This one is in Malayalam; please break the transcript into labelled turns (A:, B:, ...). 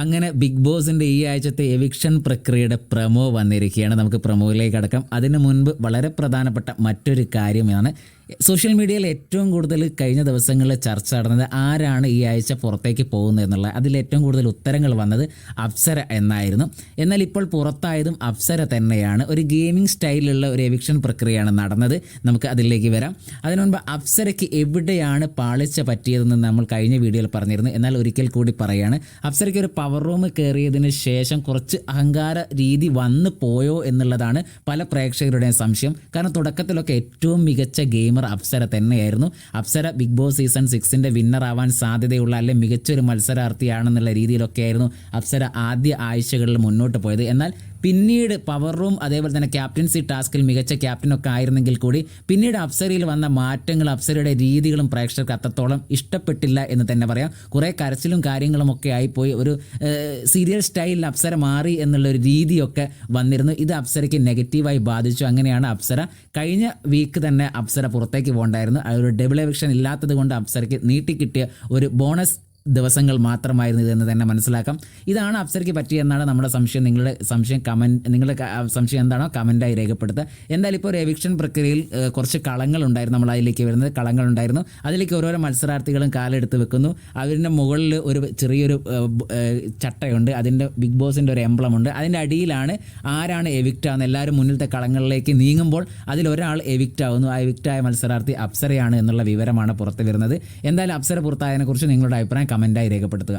A: അങ്ങനെ ബിഗ് ബോസിന്റെ ഈ ആഴ്ചത്തെ എവിക്ഷൻ പ്രക്രിയയുടെ പ്രമോ വന്നിരിക്കുകയാണ്. നമുക്ക് പ്രമോയിലേക്ക് അടക്കാം അതിനു മുൻപ് വളരെ പ്രധാനപ്പെട്ട മറ്റൊരു കാര്യമാണ് സോഷ്യൽ മീഡിയയിൽ ഏറ്റവും കൂടുതൽ കഴിഞ്ഞ ദിവസങ്ങളിൽ ചർച്ച നടന്നത് ആരാണ് ഈ ആഴ്ച പുറത്തേക്ക് പോകുന്നത് എന്നുള്ള അതിൽ ഏറ്റവും കൂടുതൽ ഉത്തരങ്ങൾ വന്നത് അപ്സര എന്നായിരുന്നു. എന്നാൽ ഇപ്പോൾ പുറത്തായതും അപ്സര തന്നെയാണ്. ഒരു ഗെയിമിംഗ് സ്റ്റൈലിലുള്ള ഒരു എവിക്ഷൻ പ്രക്രിയയാണ് നടന്നത്. നമുക്ക് അതിലേക്ക് വരാം. അതിനു മുൻപ് അപ്സരയ്ക്ക് എവിടെയാണ് പാളിച്ച പറ്റിയതെന്ന് നമ്മൾ കഴിഞ്ഞ വീഡിയോയിൽ പറഞ്ഞിരുന്നു. എന്നാൽ ഒരിക്കൽ കൂടി പറയാണ് അപ്സരയ്ക്ക് ഒരു പവർ റൂം കയറിയതിന് ശേഷം കുറച്ച് അഹങ്കാര രീതി വന്നു പോയോ എന്നുള്ളതാണ് പല പ്രേക്ഷകരുടെയും സംശയം. കാരണം തുടക്കത്തിലൊക്കെ ഏറ്റവും മികച്ച ഗെയിമർ അപ്സര തന്നെയായിരുന്നു. അപ്സര ബിഗ് ബോസ് സീസൺ സിക്സിന്റെ വിന്നർ ആവാൻ സാധ്യതയുള്ള അല്ലെ മികച്ചൊരു മത്സരാർത്ഥിയാണെന്നുള്ള രീതിയിലൊക്കെ ആയിരുന്നു അപ്സര ആദ്യ ആഴ്ചകളിൽ മുന്നോട്ട് പോയത്. എന്നാൽ പിന്നീട് പവർ റൂം അതേപോലെ തന്നെ ക്യാപ്റ്റൻസി ടാസ്കിൽ മികച്ച ക്യാപ്റ്റനൊക്കെ ആയിരുന്നെങ്കിൽ കൂടി പിന്നീട് അപ്സരയിൽ വന്ന മാറ്റങ്ങൾ അപ്സരയുടെ രീതികളും പ്രേക്ഷകർക്ക് അത്രത്തോളം ഇഷ്ടപ്പെട്ടില്ല എന്ന് തന്നെ പറയാം. കുറേ കരച്ചിലും കാര്യങ്ങളും ഒക്കെ ആയിപ്പോയി. ഒരു സീരിയൽ സ്റ്റൈലിൽ അപ്സര മാറി എന്നുള്ള ഒരു രീതിയൊക്കെ വന്നിരുന്നു. ഇത് അപ്സരയ്ക്ക് നെഗറ്റീവായി ബാധിച്ചു. അങ്ങനെയാണ് അപ്സര കഴിഞ്ഞ വീക്ക് തന്നെ അപ്സര പുറത്തേക്ക് പോകണ്ടായിരുന്നു. ഒരു ഡബിൾ എവിക്ഷൻ ഇല്ലാത്തത് കൊണ്ട് അപ്സരയ്ക്ക് നീട്ടിക്കിട്ടിയ ഒരു ബോണസ് ദിവസങ്ങൾ മാത്രമായിരുന്നു ഇതെന്ന് തന്നെ മനസ്സിലാക്കാം. ഇതാണ് അപ്സരയ്ക്ക് പറ്റിയെന്നാണ് നമ്മുടെ സംശയം. നിങ്ങളുടെ സംശയം കമന്റ് നിങ്ങളുടെ സംശയം എന്താണോ കമന്റായി രേഖപ്പെടുത്തുക. എന്തായാലും ഇപ്പോൾ ഒരു എവിക്ഷൻ പ്രക്രിയയിൽ കുറച്ച് കളങ്ങളുണ്ടായിരുന്നു നമ്മൾ അതിലേക്ക് വരുന്നത്. കളങ്ങളുണ്ടായിരുന്നു അതിലേക്ക് ഓരോരോ മത്സരാർത്ഥികളും കാലെടുത്ത് വെക്കുന്നു. അവരുടെ മുകളിൽ ഒരു ചെറിയൊരു ചട്ടയുണ്ട്. അതിന്റെ ബിഗ് ബോസിന്റെ ഒരു എംബ്ലം ഉണ്ട് അതിന്റെ അടിയിലാണ് ആരാണ് എവിക്റ്റ് ആവുന്നത് എല്ലാവരും മുന്നിലത്തെ കളങ്ങളിലേക്ക് നീങ്ങുമ്പോൾ അതിലൊരാൾ എവിക്റ്റ് ആവുന്നു ആ എവിക്റ്റായ മത്സരാർത്ഥി അപ്സരയാണ് എന്നുള്ള വിവരമാണ് പുറത്ത് വരുന്നത്. എന്തായാലും അപ്സര പുറത്തായതിനെക്കുറിച്ച് നിങ്ങളുടെ അഭിപ്രായം കമന്റായി രേഖപ്പെടുത്തുക